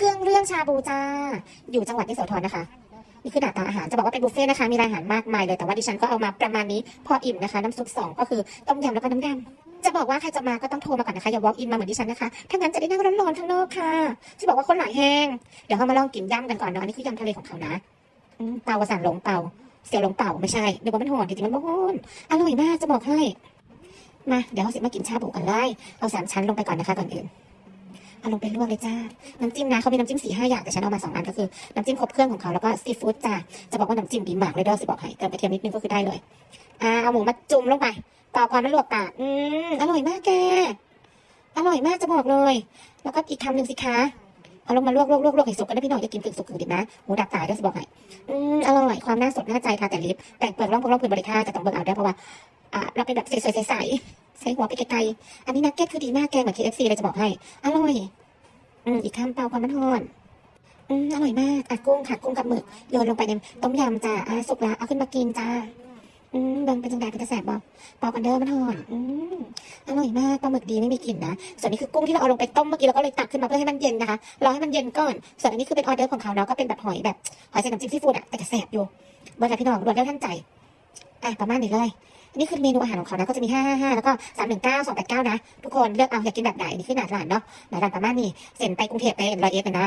เครื่องเรื่องชาบูจ้า อยู่จังหวัดยโสธรนะคะ นี่คือหน้าตาอาหารจะบอกว่าเป็นบุฟเฟ่ต์นะคะ มีรายอาหารมากมายเลย แต่ว่าดิฉันก็เอามาประมาณนี้พออิ่มนะคะ น้ำซุปสองก็คือต้มยำแล้วก็น้ำดำจะบอกว่าใครจะมาก็ต้องโทรมาก่อนนะคะอย่า walk in มาเหมือนดิฉันนะคะถ้างั้นจะได้นั่งร้อนๆข้างนอกค่ะจะบอกว่าคนหลายแห้งเดี๋ยวเรามาลองกินยำกันก่อนเนาะอันนี้คือยำทะเลของเขานะเปาสารหลงเปาเสี่ยวหลงเป่าไม่ใช่เดี๋ยวมันโหดจริงๆมันโหดอร่อยมากจะบอกให้มาเดี๋ยวเราสิมากินชาบูกันเลยเอาสามชั้นลงไปก่อนนะคะก่อนอื่น เอาลงไปลวกเลยจ้า น้ำจิ้มนะเขามีน้ำจิ้มสี่ห้าอย่างแต่ฉันเอามาสองอันก็คือ น้ำจิ้มครบเครื่องของเขาแล้วก็ซีฟู้ดจ้า จะบอกว่าน้ำจิ้มดีมากเลยเด้อสิบอกให้เติมกระเทียมนิดนึงก็คือได้เลย อ่าเอาหมูมาจุ่มลงไปต่อก่อนมันลวกปากอืมอร่อยมากแก อร่อยมากจะบอกเลย แล้วก็อีกคำหนึ่งสิคะเอาลงมาลวกลวกลวกลวกให้สุกกันนะพี่หน่อยอย่กินถึงสุกถึงดิบนะหมูดับตายด้อสิบอกให้อืมอร่อยความน่าสดน่าใจค่ะแต่ลิฟต์แต่งเปลือกร่องพวกร่องพื้นบริการจะต้องเบิ่งเอาได้เพราะว่าอ่าเราเป็นแบบสๆใสๆ ใส่หัวไปไกลๆ อันนี้นักเก็ตคือดีมากแกเหมือน KFC เลยจะบอกให้ อร่อย อืมอีกคำเปล่าความมันหอนอืมอร่อยมากอะกุ้งค่ะกุ้งกับหมึกโยนลงไปในต้มยำจ้าอะสุกและเอาขึ้นมากินจ้าอืมเบิ่งเป็นจังไดเป็นกระแสบอกเปากันเด้อมันหอนอืมอร่อยมากปลาหมึกดีไม่มีกลิ่นนะส่วนนี้คือกุ้งที่เราเอาลงไปต้มเมื่อกี้เราก็เลยตักขึ้นมาเพื่อให้มันเย็นนะคะรอให้มันเย็นก่อนส่วนอันนี้คือเป็นออเดอร์ของเขาเนาะก็เป็นแบบหอยแบบหอยใส่น้ำจิ้มซีฟู้ดอะแต่กระแสบอยู่เบอร์อะไรพี่น้องรวมแล้วท่านใจ อะประมาณนี้เลย นี่คือเมนูอาหารของเขานะก็จะมี555แล้วก็319 289นะ ทุกคนเลือกเอาอยากกินแบบไหนนี่คือหนาดหลานเนาะหนาดหลานประมาณนี้เซ็นไปกรุงเทพไปร้อยเอ็ดเลยนะ